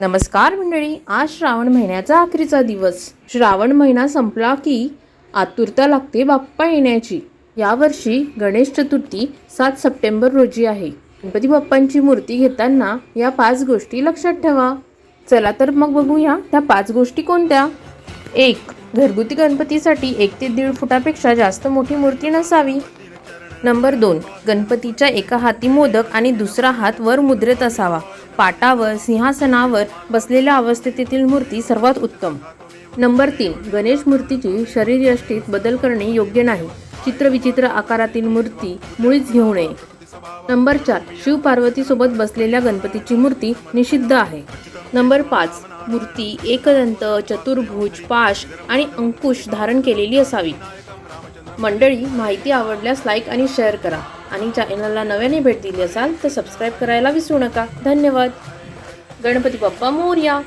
नमस्कार मंडळी आज श्रावण महिन्याचा अखेरचा दिवस. श्रावण महिना संपला की आतुरता लागते बाप्पा येण्याची. यावर्षी गणेश चतुर्थी सात सप्टेंबर रोजी आहे. गणपती बाप्पांची मूर्ती घेताना या पाच गोष्टी लक्षात ठेवा. चला तर मग बघूया त्या पाच गोष्टी कोणत्या? एक घरगुती गणपतीसाठी एक ते दीड फुटापेक्षा जास्त मोठी मूर्ती नसावी. नंबर दोन गणपतीच्या एका हाती मोदक आणि दुसरा हात वर मुद्रेत असावा. पाटावर सिंहासनावर बसलेल्या अवस्थेतील मूर्ती सर्वात उत्तम. नंबर तीन गणेश मूर्तीची शरीरयष्टीत बदल करणे योग्य नाही. चित्रविचित्र आकारातील मूर्ती मुळीच घेऊ नये. नंबर चार शिव पार्वतीसोबत बसलेल्या गणपतीची मूर्ती निषिद्ध आहे. नंबर पाच मूर्ती एकदंत चतुर्भुज पाश आणि अंकुश धारण केलेली असावी. मंडळी माहिती आवडल्यास लाईक आणि शेअर करा. आणि चॅनलला नव्याने भेट दिली असाल तर सबस्क्राईब करायला विसरू नका. धन्यवाद. गणपती बाप्पा मोर्या.